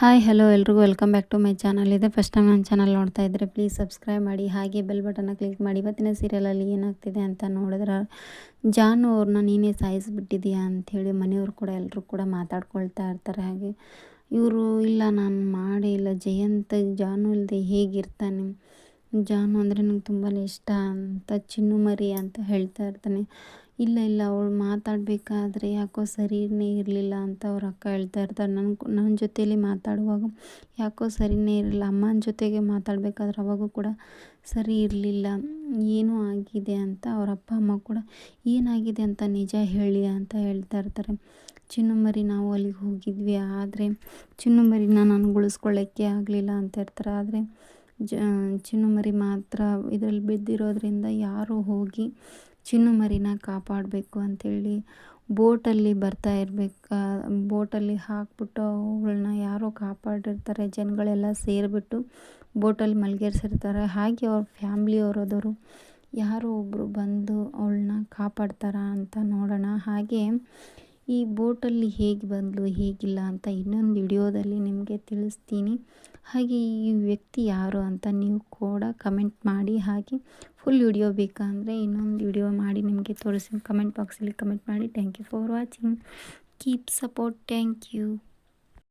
Hi hello ಎಲ್ರಿಗೂ. Welcome back to my channel ಇದೆ first time ನನ್ನ ಚಾನಲ್ ನೋಡ್ತಾ ಇದ್ದರೆ ಪ್ಲೀಸ್ ಸಬ್ಸ್ಕ್ರೈಬ್ ಮಾಡಿ. ಹಾಗೆ ಬೆಲ್ ಬಟನ್ನ ಕ್ಲಿಕ್ ಮಾಡಿ. ಇವತ್ತಿನ ಸೀರಿಯಲಲ್ಲಿ ಏನಾಗ್ತಿದೆ ಅಂತ ನೋಡಿದ್ರೆ, ಜಾನು ಅವ್ರನ್ನ ನೀನೇ ಸಾಯಿಸಿಬಿಟ್ಟಿದೀಯಾ ಅಂಥೇಳಿ ಮನೆಯವ್ರು ಕೂಡ ಎಲ್ಲರೂ ಕೂಡ ಮಾತಾಡ್ಕೊಳ್ತಾ ಇರ್ತಾರೆ. ಹಾಗೆ ಇವರು, ಇಲ್ಲ, ನಾನು ಮಾಡೇ ಇಲ್ಲ. ಜಯಂತ, ಜಾನು ಇಲ್ಲದೆ ಹೇಗಿರ್ತಾನೆ? ಜಾನು ಅಂದರೆ ನಂಗೆ ತುಂಬಾ ಇಷ್ಟ ಅಂತ ಚಿನ್ನು ಮರಿ ಅಂತ ಹೇಳ್ತಾ ಇರ್ತಾನೆ. ಇಲ್ಲ ಇಲ್ಲ, ಅವಳು ಮಾತಾಡಬೇಕಾದ್ರೆ ಯಾಕೋ ಸರಿನೇ ಇರಲಿಲ್ಲ ಅಂತ ಅವ್ರ ಅಕ್ಕ ಹೇಳ್ತಾ ಇರ್ತಾರೆ. ನನ್ನ ನನ್ನ ಜೊತೇಲಿ ಮಾತಾಡುವಾಗ ಯಾಕೋ ಸರಿನೇ ಇರಲಿಲ್ಲ. ಅಮ್ಮನ ಜೊತೆಗೆ ಮಾತಾಡಬೇಕಾದ್ರೆ ಅವಾಗೂ ಕೂಡ ಸರಿ ಇರಲಿಲ್ಲ. ಏನೂ ಆಗಿದೆ ಅಂತ ಅವ್ರ ಅಪ್ಪ, ಅಮ್ಮ ಕೂಡ ಏನಾಗಿದೆ ಅಂತ ನಿಜ ಹೇಳಿ ಅಂತ ಹೇಳ್ತಾ ಇರ್ತಾರೆ. ಚಿನ್ನು ಮರಿ, ನಾವು ಅಲ್ಲಿಗೆ ಹೋಗಿದ್ವಿ. ಆದರೆ ಚಿನ್ನು ಮರಿನ ನಾನು ಉಳಿಸ್ಕೊಳ್ಳೋಕ್ಕೆ ಆಗಲಿಲ್ಲ ಅಂತ ಇರ್ತಾರೆ ಆದರೆ ಚಿನ್ನು ಮರಿ ಮಾತ್ರ ಇದರಲ್ಲಿ ಬಿದ್ದಿರೋದ್ರಿಂದ ಯಾರು ಹೋಗಿ ಚಿನ್ನು ಮರಿನ ಕಾಪಾಡಬೇಕು ಅಂಥೇಳಿ ಬೋಟಲ್ಲಿ ಬರ್ತಾ ಇರಬೇಕು ಬೋಟಲ್ಲಿ ಹಾಕ್ಬಿಟ್ಟು ಅವುಗಳನ್ನ ಯಾರೋ ಕಾಪಾಡಿರ್ತಾರೆ, ಜನಗಳೆಲ್ಲ ಸೇರಿಬಿಟ್ಟು ಬೋಟಲ್ಲಿ ಮಲಗಿರ್ಸಿರ್ತಾರೆ. ಹಾಗೆ ಅವ್ರ ಫ್ಯಾಮ್ಲಿಯವರದವರು ಯಾರೋ ಒಬ್ಬರು ಬಂದು ಅವಳನ್ನ ಕಾಪಾಡ್ತಾರ ಅಂತ ನೋಡೋಣ. ಹಾಗೆ ಈ ಬೋಟಲ್ಲಿ ಹೇಗೆ ಬಂದಳು ಹೇಗಿಲ್ಲ ಅಂತ ಇನ್ನೊಂದು ವಿಡಿಯೋದಲ್ಲಿ ನಿಮಗೆ ತಿಳಿಸ್ತೀನಿ. ಹಾಗೆ ಈ ವ್ಯಕ್ತಿ ಯಾರು ಅಂತ ನೀವು ಕೂಡ ಕಮೆಂಟ್ ಮಾಡಿ. ಹಾಗೆ ಫುಲ್ ವಿಡಿಯೋ ಬೇಕಂದರೆ ಇನ್ನೊಂದು ವಿಡಿಯೋ ಮಾಡಿ ನಿಮಗೆ ತೋರಿಸಿ ಕಮೆಂಟ್ ಬಾಕ್ಸಲ್ಲಿ ಕಮೆಂಟ್ ಮಾಡಿ. Thank you for watching keep support thank you